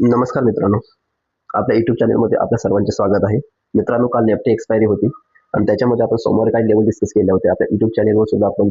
नमस्कार मित्रांनो. आपल्या युट्यूब चॅनलमध्ये आपल्या सर्वांचे स्वागत आहे. मित्रांनो काल नेफ्टी एक्सपायरी होती आणि त्याच्यामध्ये आपण सोमवारी काही लेवल डिस्कस केले होते आपल्या युट्यूब चॅनलवर सुद्धा आपण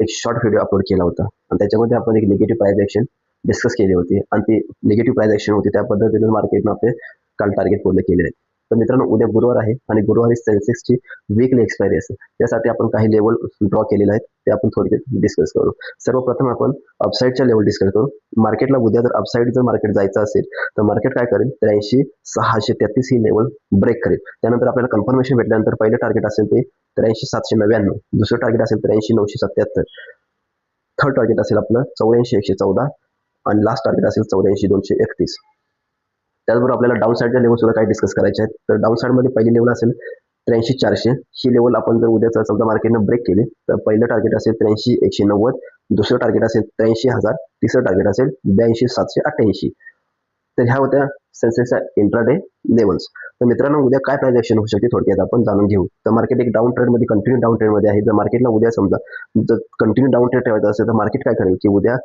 एक शॉर्ट व्हिडिओ अपलोड केला होता. आणि त्याच्यामध्ये आपण एक निगेटिव्ह प्राइस ॲक्शन डिस्कस केली होती. आणि ती निगेटिव्ह प्राइस ॲक्शन होती त्या पद्धतीने मार्केटनं आपले काल टार्गेट पूर्ण केले आहे तर मित्रांनो उद्या गुरुवार आहे आणि गुरुवारी सेन्सेक्सची वीकली एक्सपायरी असते त्यासाठी आपण काही लेवल ड्रॉ केलेले आहेत ते आपण थोडक्यात डिस्कस करू. सर्वप्रथम आपण अपसाईडच्या लेवल डिस्कस करू. मार्केटला उद्या जर अपसाईड जर मार्केट जायचं असेल तर मार्केट काय करेल? त्र्याऐंशी सहाशे तेहतीस ही लेवल ब्रेक करेल. त्यानंतर आपल्याला कन्फर्मेशन भेटल्यानंतर पहिलं टार्गेट असेल ते त्र्याऐंशी सातशे नव्याण्णव. दुसरं टार्गेट असेल त्र्याऐंशी नऊशे सत्याहत्तर. थर्ड टार्गेट असेल आपलं चौऱ्याऐंशी एकशे चौदा. आणि लास्ट टार्गेट असेल चौऱ्याऐंशी दोनशे एकतीस. त्याचबरोबर आपल्याला डाऊन साईडच्या लेवल सुद्धा काही डिस्कस करायचे आहेत. तर डाऊन साईडमध्ये पहिली लेवल असेल त्र्याऐंशी चारशे. ही लेवल आपण जर उद्याचा समजा मार्केटनं ब्रेक केली तर पहिलं टार्गेट असेल त्र्याऐंशी एकशे नव्वद. दुसरं टार्गेट असेल त्र्याऐंशी हजार. तिसरं टार्गेट असेल ब्याऐंशी सातशे अठ्ठ्याऐंशी. तर ह्या होत्या सेन्सेक्सच्या इंट्राडे लेवल्स तर मित्रांनो उद्या काय प्राइस ॲक्शन होऊ शकते थोडक्यात आपण जाणून घेऊ. तर मार्केट एक डाऊन ट्रेडमध्ये कंटिन्यू डाऊन ट्रेडमध्ये आहे. जर मार्केटला उद्या समजा जर कंटिन्यू डाऊन ट्रेड ठेवायचा असेल तर मार्केट काय करेल? की उद्या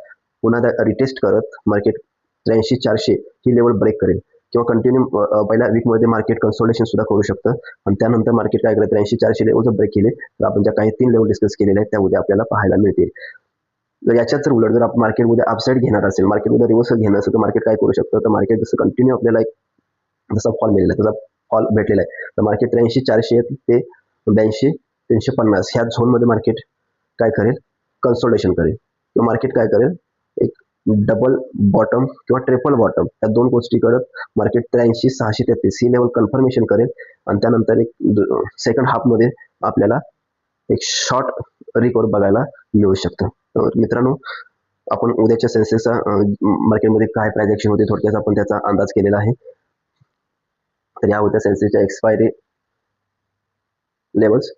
पुन्हा रिटेस्ट करत मार्केट त्र्याऐंशी चारशे ही लेवल ब्रेक करेल. किंवा कंटिन्यू पहिल्या वीकमध्ये मार्केट कन्सोलेशन सुद्धा करू शकतं. आणि त्यानंतर मार्केट काय करत? ऐंशी चारशे लेवल जर ब्रेक केले तर आपण ज्या काही तीन लेवल डिस्कस केलेले आहेत त्या उद्या आपल्याला पाहायला मिळतील. तर याच्यात जर उलट जर आपण मार्केट उद्या अपसाईड घेणार असेल मार्केट उद्या रिव्हर्सल घेणार असेल तर मार्केट काय करू शकतं? तर मार्केट जसं कंटिन्यू आपल्याला एक जसा फॉल मिळेल तसा फॉल भेटलेला आहे. तर मार्केट त्र्याऐंशी चारशे ते ब्याऐंशी तीनशे पन्नास. ह्या झोनमध्ये मार्केट काय करेल? कन्सोल्टेशन करेल. मार्केट काय करेल? एक डबल बॉटम किंवा ट्रिपल बॉटम या दोन गोष्टी करत मार्केट त्र्याऐंशी सहाशे तेहतीस ही लेवल कन्फर्मेशन करेल. आणि त्यानंतर एक सेकंड हाफमध्ये आपल्याला एक शॉर्ट रिकवर बघायला मिळू शकतं. मित्रांनो आपण उद्याच्या सेन्सेसचा मार्केटमध्ये काय प्राइस होते थोडक्यात आपण त्याचा अंदाज केलेला आहे. तर या होत्या सेन्सेसच्या एक्सपायरी लेवल्स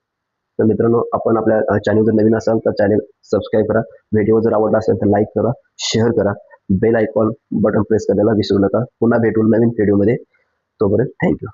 तर मित्रांनो आपण आपल्या चॅनल जर नवीन असाल तर चॅनल सबस्क्राईब करा. व्हिडिओ जर आवडला असेल तर लाईक करा शेअर करा. बेल आयकॉन बटन प्रेस करायला विसरू नका. पुन्हा भेटून नवीन व्हिडिओमध्ये तोपर्यंत थँक्यू